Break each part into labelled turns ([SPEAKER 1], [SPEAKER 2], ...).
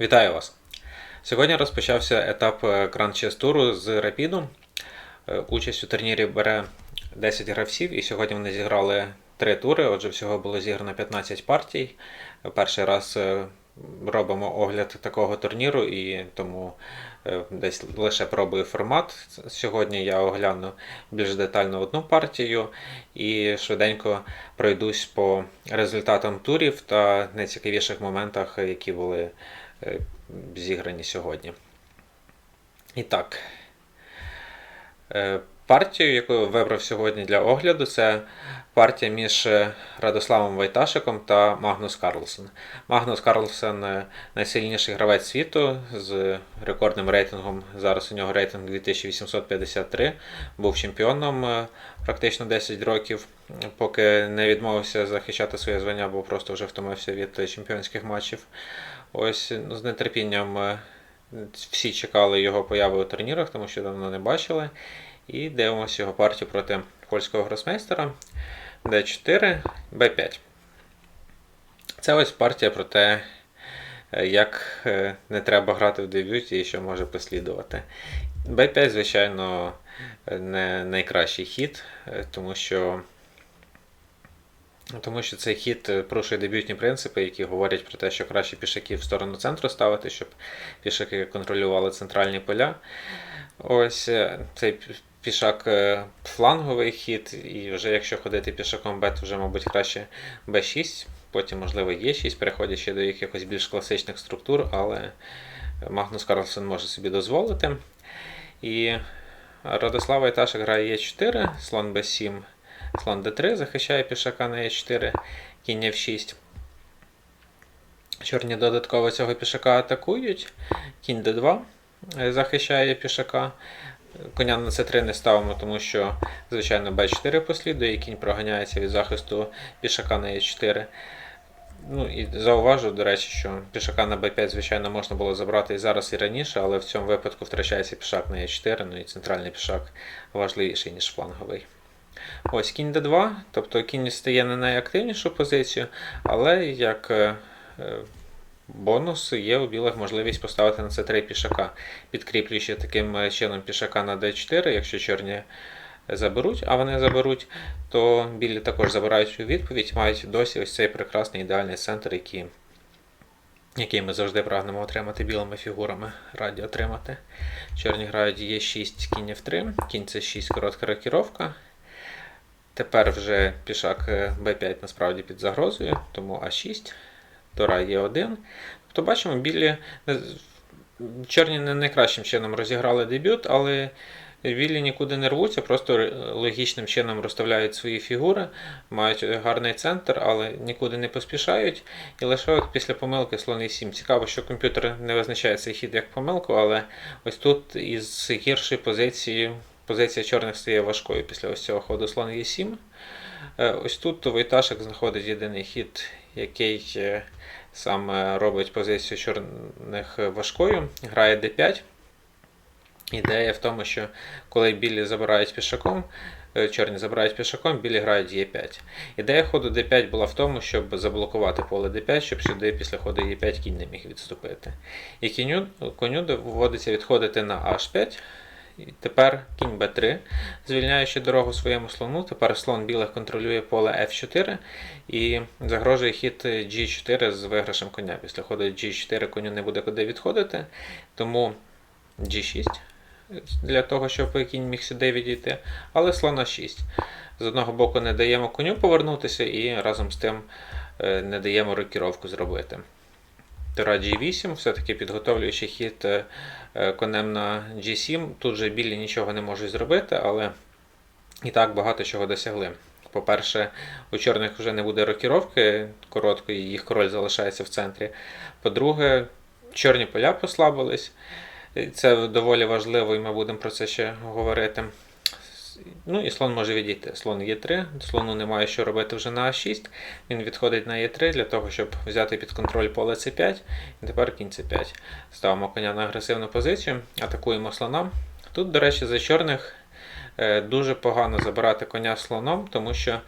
[SPEAKER 1] Вітаю вас! Сьогодні розпочався етап Chess туру з Рапіду. Е, Участь у турнірі бере 10 гравців, і сьогодні вони зіграли 3 тури. Отже, всього було зіграно 15 партій. Перший раз е, робимо огляд такого турніру, і тому е, десь лише пробую формат. Сьогодні я огляну більш детально одну партію і швиденько пройдусь по результатам турів та найцікавіших моментах, які були зіграні сьогодні. І так. Е, Партію, яку я вибрав сьогодні для огляду, це партія між е, Радославом Вайташиком та Магнус Карлсен. Магнус Карлсен е, найсильніший гравець світу з рекордним рейтингом. Зараз у нього рейтинг 2853. Був чемпіоном е, практично 10 років, поки не відмовився захищати своє звання, бо просто вже втомився від чемпіонських матчів. Ось ну, з нетерпінням е, всі чекали його появи у турнірах, тому що давно не бачили. І дивимося його партію проти польського гросмейстера D4, B5. Це ось партія про те, е, як е, не треба грати в дебюті і що може послідувати. B5, звичайно, не найкращий хід, тому що. Тому що цей хід е, порушує дебютні принципи, які говорять про те, що краще пішаків в сторону центру ставити, щоб пішаки контролювали центральні поля. Ось е, цей пішак е, фланговий хід, і вже якщо ходити пішаком Б, то вже, мабуть, краще Б6, потім, можливо, Е6, переходячи до якихось більш класичних структур, але Магнус Карлсен може собі дозволити. І Радослава Іташик грає Е4, слон Б7, слон Д3, захищає пішака на Е4, кінь F6. Чорні додатково цього пішака атакують. Кінь d2 е, захищає пішака. Коня на c3 не ставимо, тому що, звичайно, b4 послідує, і кінь проганяється від захисту пішака на e4. Ну і зауважу, до речі, що пішака на b5, звичайно, можна було забрати і зараз, і раніше, але в цьому випадку втрачається пішак на e4, ну і центральний пішак важливіший, ніж фланговий. Ось кінь d2, тобто кінь стає на найактивнішу позицію, але як е, е, бонус є у білих можливість поставити на c3 пішака, підкріплюючи таким е, чином пішака на d4, якщо чорні заберуть, а вони заберуть, то білі також забирають у відповідь, мають досі ось цей прекрасний ідеальний центр, який, який ми завжди прагнемо отримати білими фігурами, раді отримати. Чорні грають Е6, кінь F3, кінь C6, коротка рокіровка. Тепер вже пішак е, b5 насправді під загрозою, тому А6, Тора Е1. Тобто бачимо, білі чорні не найкращим чином розіграли дебют, але білі нікуди не рвуться, просто логічним чином розставляють свої фігури, мають гарний центр, але нікуди не поспішають. І лише от після помилки слон e7. Цікаво, що комп'ютер не визначає цей хід як помилку, але ось тут із гіршої позиції позиція чорних стає важкою після ось цього ходу слон e7. Е, Ось тут Войташик знаходить єдиний хід, який е, саме робить позицію чорних важкою. Грає d5. Ідея в тому, що коли білі забирають пішаком, е, чорні забирають пішаком, білі грають Е5. Ідея ходу d5 була в тому, щоб заблокувати поле d5, щоб сюди після ходу Е5 кінь не міг відступити. І коню доводиться відходити на H5. І тепер кінь b3, звільняючи дорогу своєму слону. Тепер слон білих контролює поле f4 і загрожує хід g4 з виграшем коня. Після ходу g4 коню не буде куди відходити, тому g6 для того, щоб кінь міг сюди відійти, але слон А6. З одного боку не даємо коню повернутися і разом з тим е, не даємо рокіровку зробити. Тура G8, все-таки підготовлюючи хід е, е, конем на G7. Тут же білі нічого не можуть зробити, але і так багато чого досягли. По-перше, у чорних вже не буде рокіровки короткої, їх король залишається в центрі. По-друге, чорні поля послабились. Це доволі важливо, і ми будемо про це ще говорити. Ну і слон може відійти. Слон Е3, слону немає що робити вже на А6. Він відходить на Е3 для того, щоб взяти під контроль поле С5. І тепер кінь С5. Ставимо коня на агресивну позицію, атакуємо слона. Тут, до речі, за чорних е, дуже погано забирати коня слоном, тому що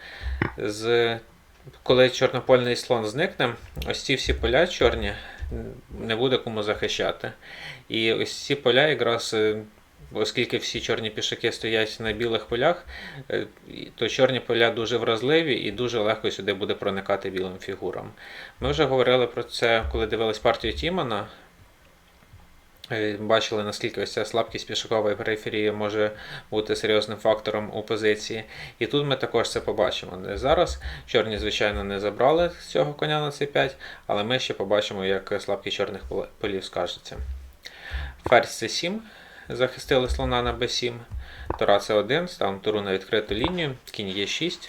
[SPEAKER 1] з... коли чорнопольний слон зникне, ось ці всі поля чорні не буде кому захищати. І ось ці поля якраз. Оскільки всі чорні пішаки стоять на білих полях, е, то чорні поля дуже вразливі і дуже легко сюди буде проникати білим фігурам. Ми вже говорили про це, коли дивились партію Тімана. Е, Бачили, наскільки ось ця слабкість пішакової периферії може бути серйозним фактором у позиції. І тут ми також це побачимо. Зараз чорні, звичайно, не забрали цього коня на c5, але ми ще побачимо, як слабкість чорних полів скажеться. Ферзь c7, захистили слона на b7. Тора c1, ставимо туру на відкриту лінію, кінь e6,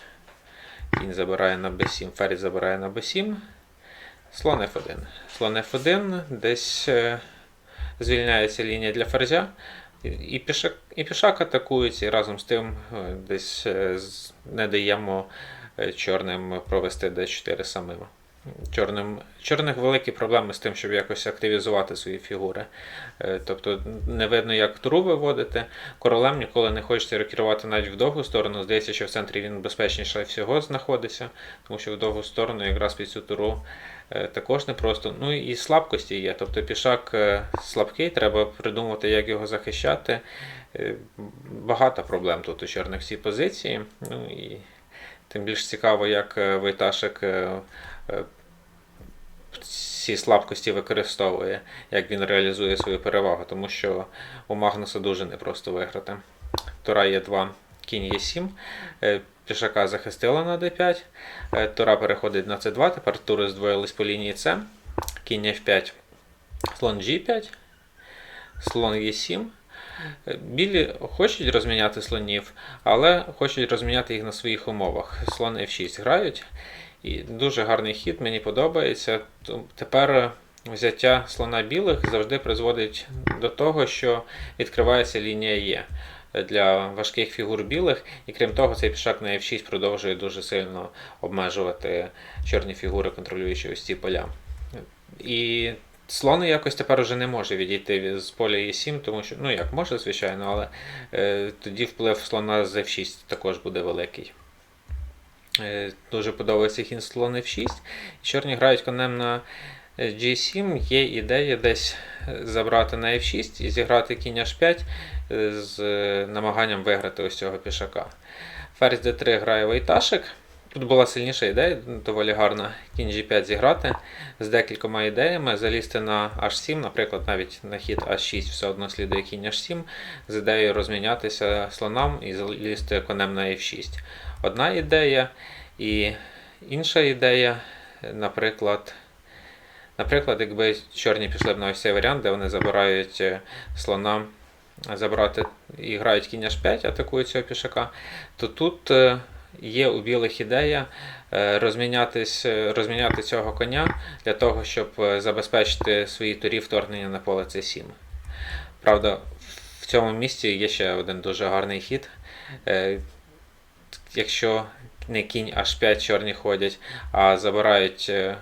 [SPEAKER 1] кінь забирає на b7, ферзь забирає на b7, слон f1. Слон f1 десь. е, звільняється лінія для ферзя, і- пішак, і пішак атакується, і разом з тим е, десь е, не даємо чорним провести d4 самим. Чорним, чорних великі проблеми з тим, щоб якось активізувати свої фігури. Е, Тобто не видно, як туру виводити. Королем ніколи не хочеться рокірувати навіть в довгу сторону. Здається, що в центрі він безпечніше всього знаходиться, тому що в довгу сторону якраз під цю туру е, також непросто. Ну і слабкості є. Тобто пішак е, слабкий, треба придумати, як його захищати. Багато проблем тут у чорних цій позиції. Ну і тим більш цікаво, як Войташик е, ці слабкості використовує, як він реалізує свою перевагу, тому що у Магнуса дуже непросто виграти. Тура є 2, кінь є 7. Пішака захистила на d5. Е, Тура переходить на c2, тепер тури здвоїлись по лінії c. Кінь f5, слон g5, слон e7. Е, Білі хочуть розміняти слонів, але хочуть розміняти їх на своїх умовах. Слон f6 грають. І дуже гарний хід, мені подобається. Тепер взяття слона білих завжди призводить до того, що відкривається лінія Є для важких фігур білих, і крім того, цей пішак на F6 продовжує дуже сильно обмежувати чорні фігури, контролюючи ось ці поля. І слон якось тепер уже не може відійти з поля E7, тому що, ну як може, звичайно, але е, тоді вплив слона з F6 також буде великий. Е, Дуже подобається хід слон F6. Чорні грають конем на е, G7. Є ідея десь е, забрати на F6 і зіграти кінь H5 е, з намаганням виграти ось цього пішака. Ферзь D3 грає Войташик. Тут була сильніша ідея, доволі гарна кінь G5 зіграти з декількома ідеями, залізти на H7, наприклад, навіть на хід H6 все одно слідує кінь H7, з ідеєю розмінятися слонам і залізти конем на F6. Одна ідея, і інша ідея, наприклад, наприклад, якби чорні пішли б на ось цей варіант, де вони забирають е, слона, забрати і грають кінь H5, атакують цього пішака, то тут е, є у білих ідея е, розміняти цього коня для того, щоб забезпечити свої турі вторгнення на поле C7. Правда, в цьому місці є ще один дуже гарний хід. Якщо не кінь H5 чорні ходять, а забирають е,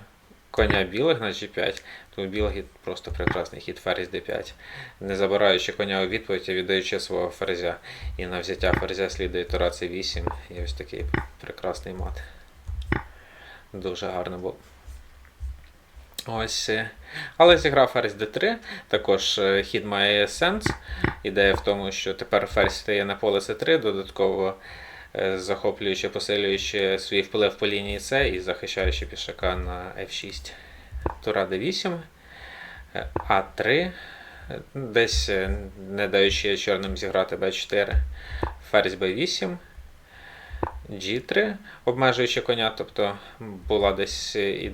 [SPEAKER 1] коня білих на G5, то у білих просто прекрасний хід ферзь D5. Не забираючи коня у відповідь, а віддаючи свого ферзя. І на взяття ферзя слідує Тура C8. І ось такий прекрасний мат. Дуже гарно було. Ось. е, Але зіграв ферзь d3. Також е, хід має сенс. Ідея в тому, що тепер ферзь стає на поле c3, додатково захоплюючи, посилюючи свій вплив по лінії С і захищаючи пішака на F6. Тура d8, е, А3. е, Десь е, не даючи чорним зіграти b4, ферзь b8. G3, обмежуючи коня, тобто була десь е, і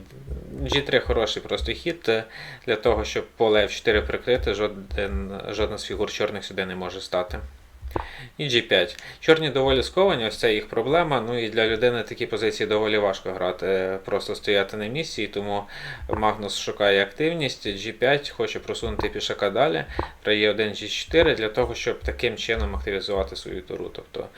[SPEAKER 1] G3 хороший просто хід е, для того, щоб поле F4 прикрити, жоден, жодна з фігур чорних сюди не може стати. І G5. Чорні доволі сковані, ось це їх проблема. Ну і для людини такі позиції доволі важко грати, е, просто стояти на місці, і тому Магнус шукає активність. G5 хоче просунути пішака далі. Грає 1 G4 для того, щоб таким чином активізувати свою туру. Тобто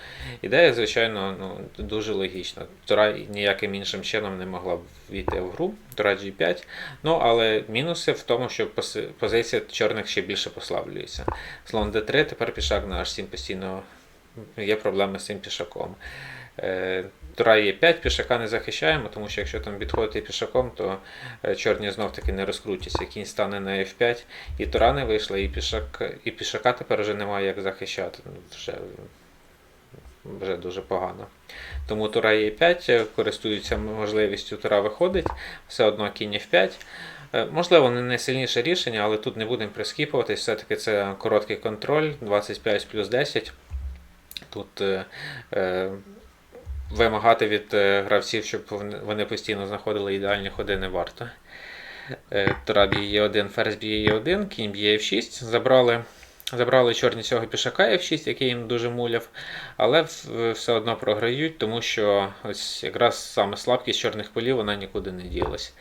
[SPEAKER 1] ідея, звичайно, ну, дуже логічна. Тура ніяким іншим чином не могла б війти в гру. Тура G5. Ну, але мінуси в тому, що позиція чорних ще більше послаблюється. Слон D3, тепер пішак на H7 постійно є проблеми з цим пішаком. Е, є 5, пішака не захищаємо, тому що якщо там відходити пішаком, то е, чорні знов таки не розкрутяться. Кінь стане на F5, і Тура не вийшла, і пішак, і пішака тепер вже немає як захищати. Ну, Вже, вже дуже погано. Тому Тура є 5, користуються можливістю, Тура виходить, все одно кінь F5. Е, Можливо, не найсильніше рішення, але тут не будемо прискіпуватись. Все-таки це короткий контроль, 25 плюс 10. Тут е, е, вимагати від е, гравців, щоб вони- постійно знаходили ідеальні ходи, не варто. Тура б'є Е1, ферзь б'є Е1, кінь б'є F6. Забрали, забрали чорні цього пішака F6, який їм дуже муляв, але все одно програють, тому що ось якраз саме слабкість чорних полів вона нікуди не ділась.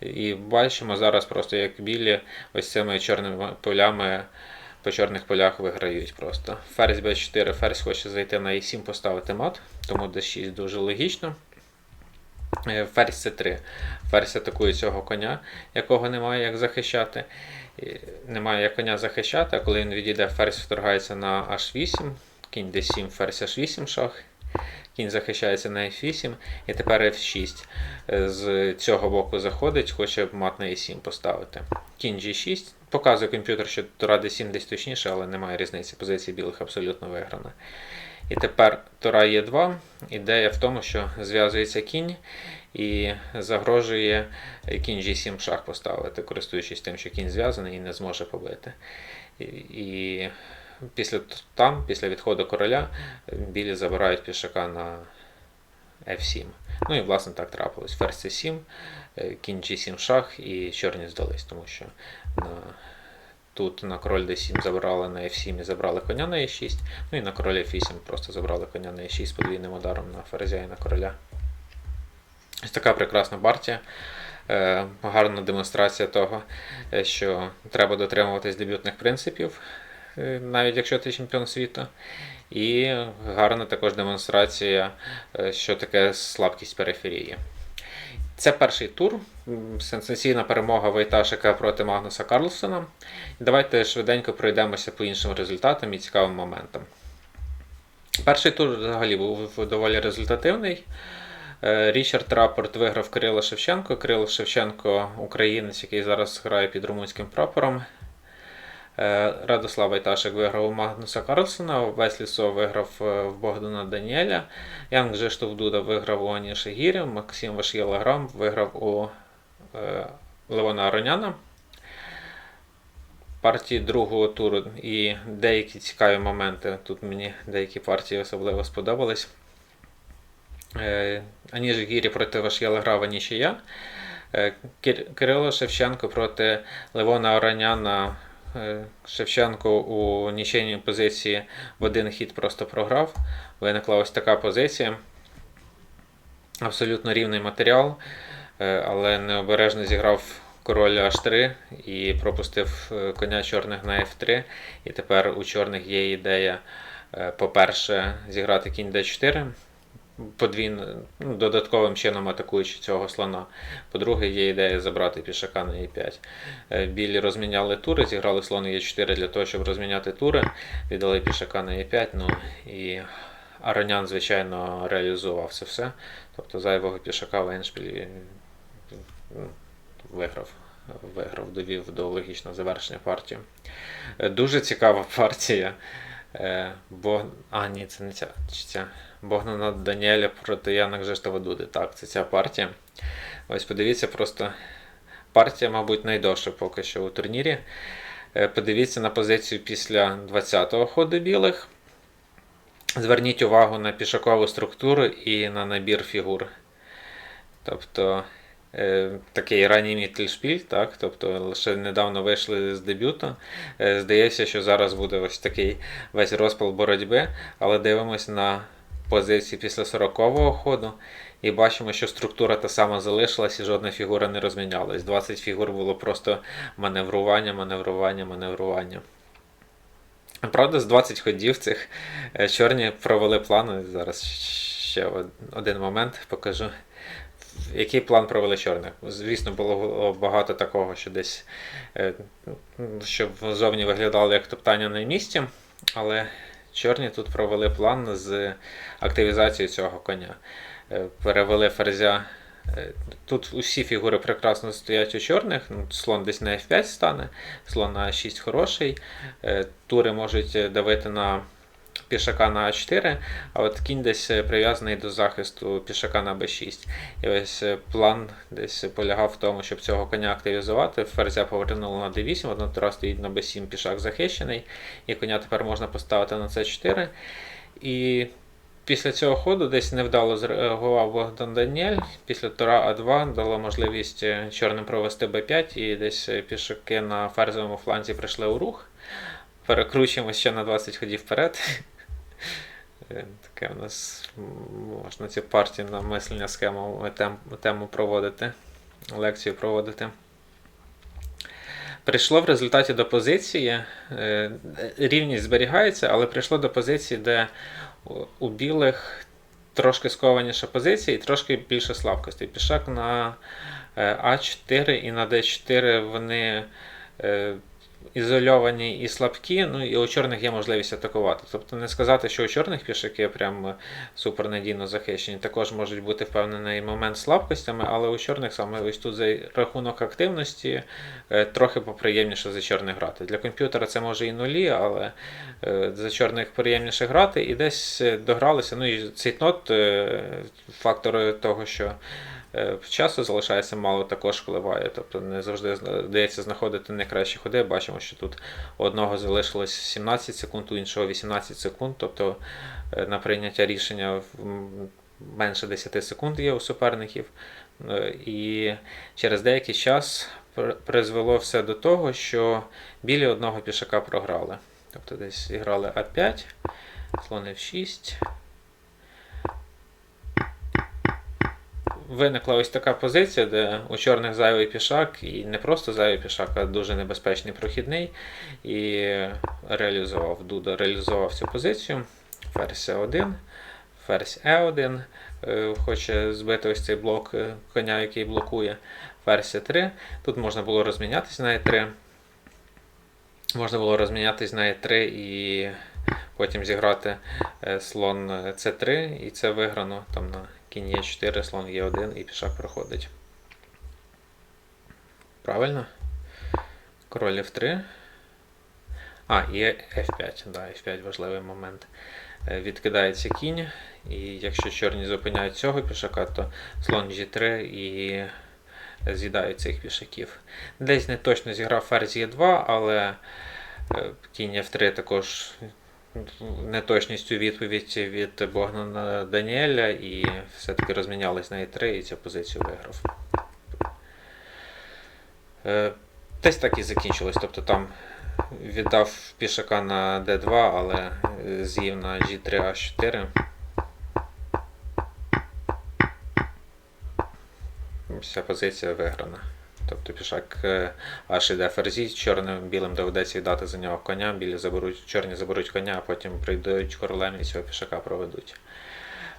[SPEAKER 1] І бачимо зараз просто як білі ось цими чорними полями по чорних полях виграють просто. Ферзь b4, ферзь хоче зайти на e7 поставити мат, тому d6 дуже логічно. Е, Ферзь c3. Ферзь атакує цього коня, якого немає як захищати. Немає як коня захищати, а коли він відійде, ферзь вторгається на h8, кінь d7, ферзь h8 шах. Кінь захищається на F8, і тепер F6 е, з цього боку заходить, хоче мат на E7 поставити. Кінь G6. Показує комп'ютер, що Тура D7 десь точніше, але немає різниці. Позиція білих абсолютно виграна. І тепер Тура Е2. Ідея в тому, що зв'язується кінь і загрожує кінь G7 шах поставити, користуючись тим, що кінь зв'язаний і не зможе побити. І після там, після відходу короля, білі забирають пішака на F7. Ну і власне так трапилось. Ферзь C7, е, кінь G7 шах і чорні здались, тому що на, тут на король D7 забрали на F7 і забрали коня на E6. Ну і на король F8 просто забрали коня на E6 з подвійним ударом на ферзя і на короля. Ось така прекрасна партія. Е, Гарна демонстрація того, е, що треба дотримуватись дебютних принципів, е, навіть якщо ти чемпіон світу. І гарна також демонстрація, е, що таке слабкість периферії. Це перший тур. Сенсаційна перемога Вайташика проти Магнуса Карлсона. Давайте швиденько пройдемося по іншим результатам і цікавим моментам. Перший тур взагалі був доволі результативний. Е, Річард Рапорт виграв Кирило Шевченко. Кирило Шевченко українець, який зараз грає під румунським прапором. Е, Радослав Вайташик виграв у Магнуса Карлсона, Веслі Со виграв е, в Богдана Даніеля, Янг Жештов Дуда виграв у Аніша Гірі, Максим Вашєлаграм виграв у е, Левона Ароняна. Партії другого туру і деякі цікаві моменти. Тут мені деякі партії особливо сподобались. Аніж Гірі проти Вашєла грав. Е, Кирило Шевченко проти Левона Ороняна. Е, Шевченко у нічийній позиції в один хід просто програв. Виникла ось така позиція. Абсолютно рівний матеріал, е, але необережно зіграв король H3 і пропустив е, коня чорних на F3. І тепер у чорних є ідея, по-перше, зіграти кінь D4, подвійно, ну, додатковим чином атакуючи цього слона. По-друге, є ідея забрати пішака на e5. Е, Білі розміняли тури, зіграли слон e4 для того, щоб розміняти тури, віддали пішака на e5. Ну і Аронян, звичайно, реалізував це все. Тобто зайвого пішака в Еншпілі ну, виграв. Виграв, довів до логічного завершення партії. Е, Дуже цікава партія. Е, Бог... А, ні, це не ця. Ця. Богдана Даніеля проти Яна Гжештова Дуди. Так, це ця партія. Ось подивіться, просто партія, мабуть, найдовша поки що у турнірі. Е, Подивіться на позицію після 20-го ходу білих. Зверніть увагу на пішакову структуру і на набір фігур. Тобто е, такий ранній мітльшпіль, так? Тобто лише недавно вийшли з дебюту. Е, здається, що зараз буде ось такий весь розпал боротьби, але дивимось на позиції після 40-го ходу і бачимо, що структура та сама залишилась і жодна фігура не розмінялась. 20 фігур було просто маневрування, маневрування, маневрування. Правда, з 20 ходів цих е, чорні провели план. Зараз ще один момент покажу. Який план провели чорних? Звісно, було багато такого, що десь е, щоб зовні виглядало як топтання на місці, але чорні тут провели план з активізацією цього коня. е, перевели ферзя. Е, Тут усі фігури прекрасно стоять у чорних. Ну, Слон десь на F5 стане, слон на 6 хороший. Е, Тури можуть давити на пішака на А4, а от кінь десь е, прив'язаний до захисту пішака на Б6. І ось е, план десь полягав в тому, щоб цього коня активізувати. Ферзя повернули на D8, одна тура стоїть на B7, пішак захищений, і коня тепер можна поставити на С4. І після цього ходу десь невдало зреагував Богдан Даніель. Після тура А2 дало можливість е, чорним провести Б5, і десь пішаки на ферзовому фланзі прийшли у рух. Перекручуємо ще на 20 ходів вперед. Е, Таке у нас можна ці партії на мислення схему тему проводити, лекцію проводити. Прийшло в результаті до позиції, е, рівність зберігається, але прийшло до позиції, де у- білих трошки скованіша позиція і трошки більше слабкості. Пішак на е, А4 і на Д4 вони е, ізольовані і слабкі, ну і у чорних є можливість атакувати. Тобто не сказати, що у чорних пішаки прям супернадійно захищені. Також можуть бути впевнений момент слабкостями, але у чорних саме ось тут за рахунок активності е, трохи поприємніше за чорних грати. Для комп'ютера це може і нулі, але е, за чорних приємніше грати і десь е, догралися. Ну і цейтнот, е, фактор того, що Е, Часу залишається мало, також впливає. Тобто не завжди вдається знаходити найкращі ходи. Бачимо, що тут одного залишилось 17 секунд, у іншого 18 секунд. Тобто е, на прийняття рішення менше 10 секунд є у суперників. Е, І через деякий час призвело все до того, що білі одного пішака програли. Тобто десь грали А5, слон F6. Виникла ось така позиція, де у чорних зайвий пішак, і не просто зайвий пішак, а дуже небезпечний прохідний. І реалізував Дуда, реалізував цю позицію. Ферзь 1 ферзь Е1. е, Хоче збити ось цей блок е, коня, який блокує. Ферзь 3 Тут можна було розмінятися на Е3. Можна було розмінятися на Е3 і потім зіграти е, слон С3, і це виграно там на кінь Е4, слон Е1 і пішак проходить. Правильно? Король F3. А, і F5, да, F5 важливий момент. Е, Відкидається кінь, і якщо чорні зупиняють цього пішака, то слон G3 і з'їдають цих пішаків. Десь не точно зіграв ферзь Е2, але е, кінь F3 також неточністю відповідь від Богдана Даніеля і все-таки розмінялись на E3 і цю позицію виграв. Е, Десь так і закінчилось. Тобто там віддав пішака на D2, але з'їв на G3 H4. Вся позиція виграна. Тобто пішак е, аж іде ферзі, чорним білим доведеться віддати за нього коня, білі заберуть, чорні заберуть коня, а потім прийдуть королем і цього пішака проведуть.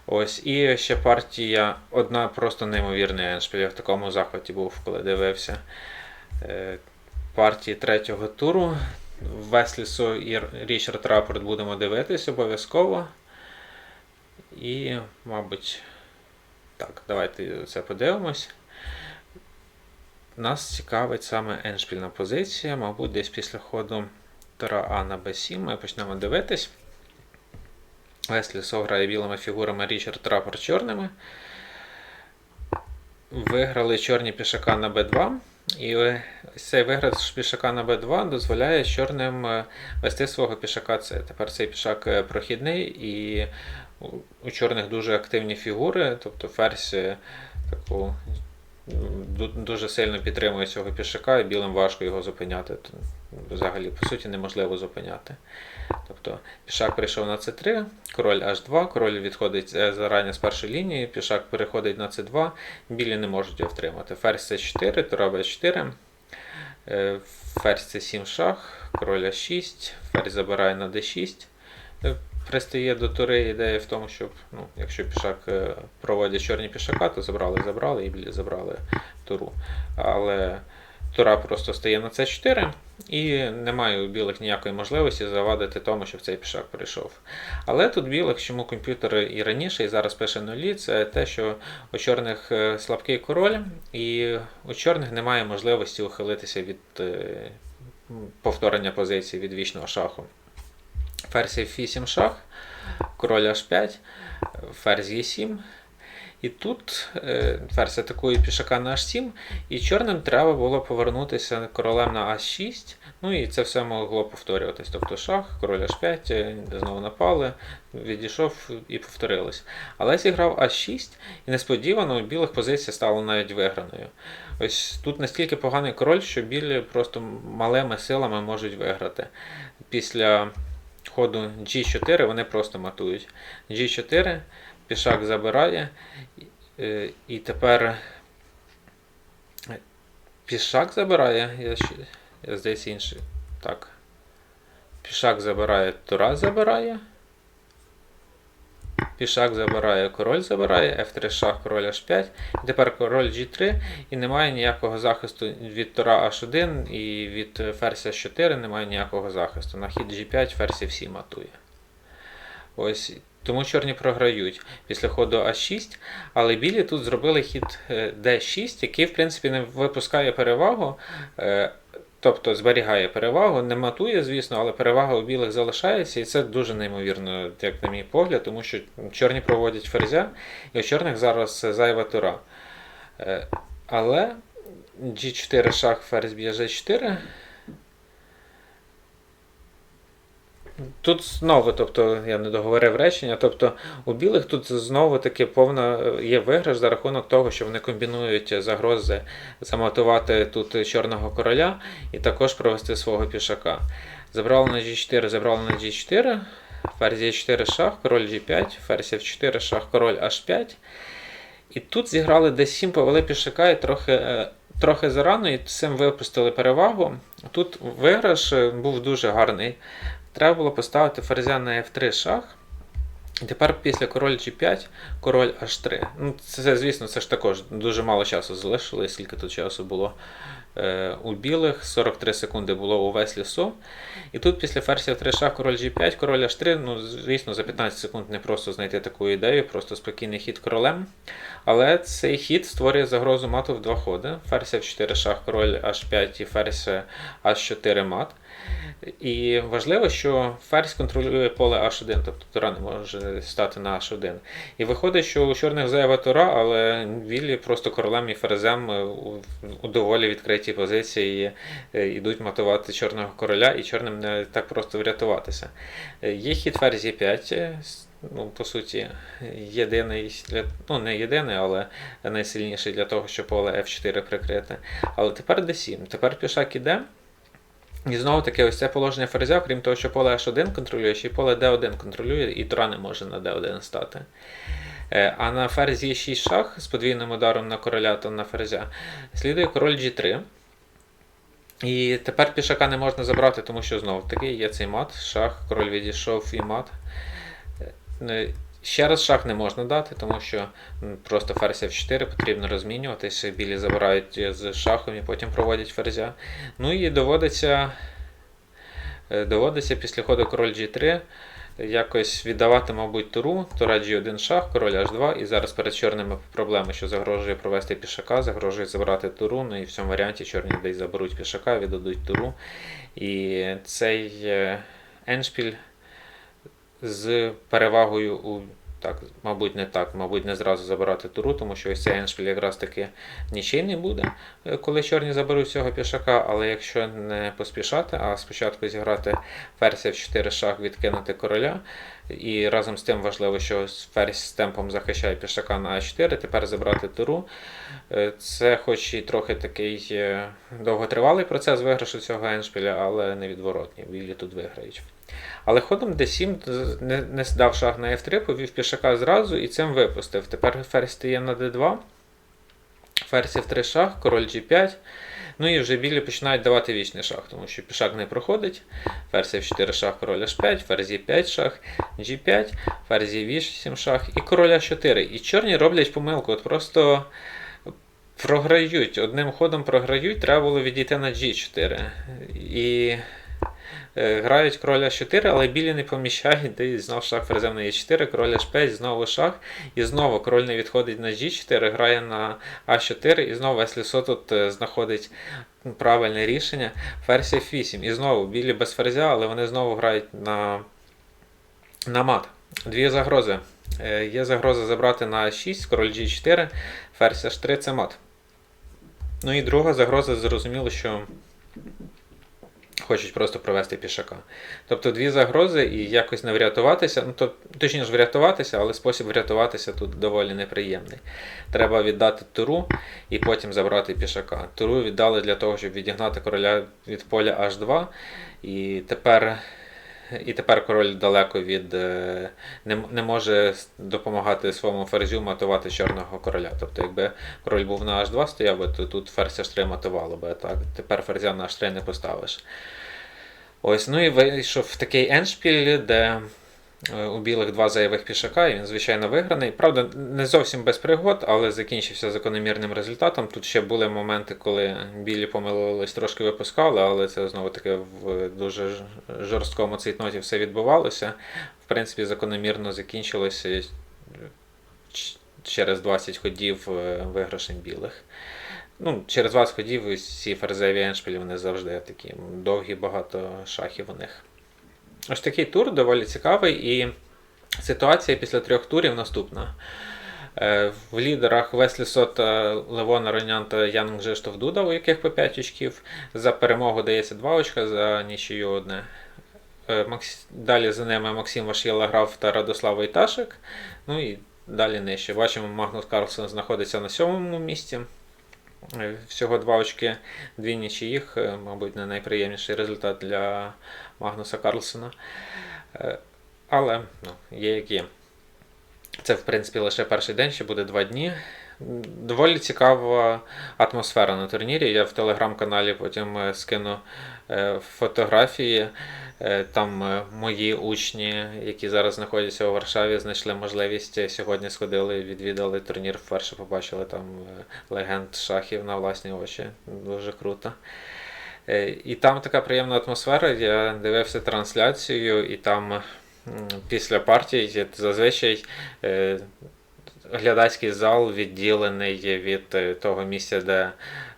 [SPEAKER 1] Ось, і ще партія, одна просто неймовірний еншпіль. Я в такому захваті був, коли дивився. Е, Партії третього туру. Веслісу і Річард Рапорт будемо дивитись обов'язково. І, мабуть, так, давайте це подивимось. Нас цікавить саме еншпільна позиція, мабуть, десь після ходу Тора А на Б7 ми почнемо дивитись. Веслі грає білими фігурами, Річард Трапор чорними. Виграли чорні пішака на Б2. І цей виграш пішака на Б2 дозволяє чорним е, вести свого пішака С. Тепер цей пішак е, прохідний, і у- чорних дуже активні фігури, тобто ферзь е, таку дуже сильно підтримує цього пішака, і білим важко його зупиняти. Взагалі, по суті, неможливо зупиняти. Тобто пішак прийшов на С3, король H2, король відходить е, зарані з першої лінії, пішак переходить на С2, білі не можуть його втримати. Ферзь С4, тура Б4, е, ферзь С7 шах, король А6, ферзь забирає на Д6. Пристає до тури ідея в тому, щоб ну, якщо пішак е, проводять чорні пішака, то забрали, забрали і білі забрали туру. Але тура просто стає на С4, і немає у білих ніякої можливості завадити тому, щоб цей пішак прийшов. Але тут білих, чому комп'ютер і раніше, і зараз пише нулі, це те, що у чорних е, слабкий король, і у чорних немає можливості ухилитися від е, повторення позиції від вічного шаху. Ферзь F8 шах, король H5, ферзь Е7. І тут е, ферзь атакує пішака на H7, і чорним треба було повернутися королем на А6. Ну і це все могло повторюватись. Тобто шах, король H5, е, знову напали, відійшов і повторилось. Але зіграв А6, і несподівано білих позиція стала навіть виграною. Ось тут настільки поганий король, що білі просто малими силами можуть виграти. Після ходу G4 вони просто матують. G4, пішак забирає, е, і тепер пішак забирає, я, я здається інший. Так. Пішак забирає, тура забирає. Пішак забирає, король забирає, F3 шах, король H5. І тепер король G3, і немає ніякого захисту від тура H1 і від ферзя 4 немає ніякого захисту. На хід G5 ферзь F7 матує. Ось. Тому чорні програють після ходу А6, але білі тут зробили хід е, D6, який, в принципі, не випускає перевагу, е, тобто зберігає перевагу, не матує, звісно, але перевага у білих залишається, і це дуже неймовірно, як на мій погляд, тому що чорні проводять ферзя, і у чорних зараз зайва тура. Е, Але G4 шах, ферзь б'є G4. Тут знову, тобто, я не договорив речення. Тобто у білих тут знову таки повна е, є виграш за рахунок того, що вони комбінують загрози замотувати тут чорного короля і також провести свого пішака. Забрали на G4, забрали на G4, ферзь Е4 шах, король G5, ферзь F4 шах, король H5. І тут зіграли D7, повели пішака і трохи. е, Трохи зарано і цим випустили перевагу. Тут виграш е, був дуже гарний. Треба було поставити ферзя на F3 шах. І тепер після король G5, король H3. Ну, це, звісно, це ж також дуже мало часу залишилось, скільки тут часу було е, у білих, 43 секунди було у весь лісу. І тут після ферзя F3 шах, король G5, король H3. Ну, звісно, за 15 секунд не просто знайти таку ідею, просто спокійний хід королем. Але цей хід створює загрозу мату в два ходи. Ферзь F4 шах, король H5 і ферзь H4 мат. І важливо, що ферзь контролює поле H1, тобто тура не може стати на H1. І виходить, що у чорних заява тура, але віллі просто королем і ферзем у, доволі відкритій позиції е, йдуть матувати чорного короля, і чорним не так просто врятуватися. Е, Є хід ферзь Е5, е, ну, по суті, єдиний для, ну не єдиний, але найсильніший для того, щоб поле F4 прикрити. Але тепер D7. Тепер пішак іде. І знову таки, ось це положення ферзя, крім того, що поле H1 контролює, ще й поле D1 контролює, і тура не може на D1 стати. Е, А на ферзі 6 шах з подвійним ударом на короля та на ферзя слідує король G3. І тепер пішака не можна забрати, тому що знову таки є цей мат, шах, король відійшов і мат. Е, Ще раз шах не можна дати, тому що просто ферзь F4 потрібно розмінюватися. Білі забирають з шахом і потім проводять ферзя. Ну і доводиться, е, доводиться після ходу король G3 якось віддавати, мабуть, туру, тура G1 шах, король H2, і зараз перед чорними проблеми, що загрожує провести пішака, загрожує забрати туру, ну і в цьому варіанті чорні десь заберуть пішака, віддадуть туру. І цей е, еншпіль з перевагою у. Так, мабуть, не так, мабуть, не зразу забирати туру, тому що ось цей еншпіль якраз таки нічийний буде, е, коли чорні заберуть цього пішака, але якщо не поспішати, а спочатку зіграти ферзь F4 шах, відкинути короля, і разом з тим важливо, що ферзь з темпом захищає пішака на А4, тепер забрати туру. Е, Це хоч і трохи такий е, довготривалий процес виграшу цього еншпіля, але невідворотній. Білі тут виграють. Але ходом d7 не, не здав шах на f3, повів пішака зразу і цим випустив. Тепер ферзь стає на d2, ферзь f3 шах, король g5. Ну і вже білі починають давати вічний шах, тому що пішак не проходить. Ферзь f4 шах, король h5, ферзь e5 шах, g5, ферзь e8 шах і король h4. І чорні роблять помилку. От просто Програють. Одним ходом програють, треба було відійти на G4. І е, грають короля 4, але білі не поміщають, і знов шах ферзем на Е4, король H5, знову шах. І знову король не відходить на G4, грає на А4, і знову Еслісо тут е, знаходить правильне рішення. Ферзь F8. І знову білі без ферзя, але вони знову грають на, на мат. Дві загрози. Е, Є загроза забрати на 6, король G4, ферзь H3 це мат. Ну і друга загроза, зрозуміло, що хочуть просто провести пішака. Тобто дві загрози і якось не врятуватися, ну то точніше врятуватися, але спосіб врятуватися тут доволі неприємний. Треба віддати туру і потім забрати пішака. Туру віддали для того, щоб відігнати короля від поля H2. І тепер і тепер король далеко від е, не, не може допомагати своєму ферзю матувати чорного короля. Тобто, якби король був на H2 стояв, то тут ферзь H3 матувало би. Так? Тепер ферзя на H3 не поставиш. Ось, ну і вийшов такий еншпіль, де у білих два зайвих пішака, і він, звичайно, виграний. Правда, не зовсім без пригод, але закінчився закономірним результатом. Тут ще були моменти, коли білі помилились, трошки випускали, але це знову таки в дуже жорсткому цейтноті все відбувалося. В принципі, закономірно закінчилося е, через 20 ходів е, виграшем білих. Ну, через 20 ходів ці ферзеві еншпілі вони завжди такі довгі, багато шахів у них. Ось такий тур доволі цікавий, і ситуація після трьох турів наступна. Е, В лідерах Веслі Сота, Левона Ронян та Ян Гжиштов Дуда, у яких по 5 очків. За перемогу дається 2 очка, за нічию одне. Е, Далі за ними Максим Вашєла грав та Радослав Войташик. Ну і далі нижче. Бачимо, Магнус Карлсон знаходиться на сьомому місці. Е, Всього два очки, дві нічиїх, е, мабуть, не найприємніший результат для Магнуса Карлсона. Е, Але ну, є як є. Це, в принципі, лише перший день, ще буде два дні. Доволі цікава атмосфера на турнірі. Я в телеграм-каналі потім скину фотографії. Е, Там е, мої учні, які зараз знаходяться у Варшаві, знайшли можливість е, сьогодні сходили, відвідали турнір, вперше побачили там легенд шахів на власні очі. Дуже круто. І там така приємна атмосфера. Я дивився трансляцію, і там після партії зазвичай глядацький зал відділений від е, того місця, де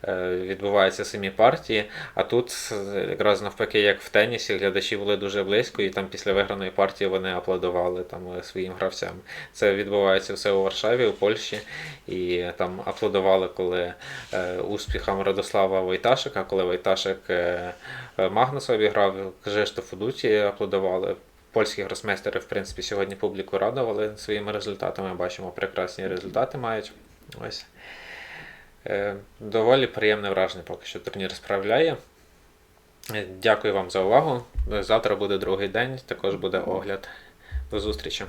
[SPEAKER 1] е, відбуваються самі партії. А тут якраз навпаки, як в тенісі, глядачі були дуже близько, і там після виграної партії вони аплодували там е, своїм гравцям. Це відбувається все у Варшаві, у Польщі, і там аплодували, коли успіхам Радослава Войташика, коли Войташик Магнуса обіграв, Кжиштофу Дуті аплодували. Польські гросмейстери, в принципі, сьогодні публіку радували своїми результатами. Бачимо, прекрасні результати мають. Ось. Е, доволі приємне враження, поки що турнір справляє. Е, Дякую вам за увагу. Завтра буде другий день, також буде огляд. До зустрічі.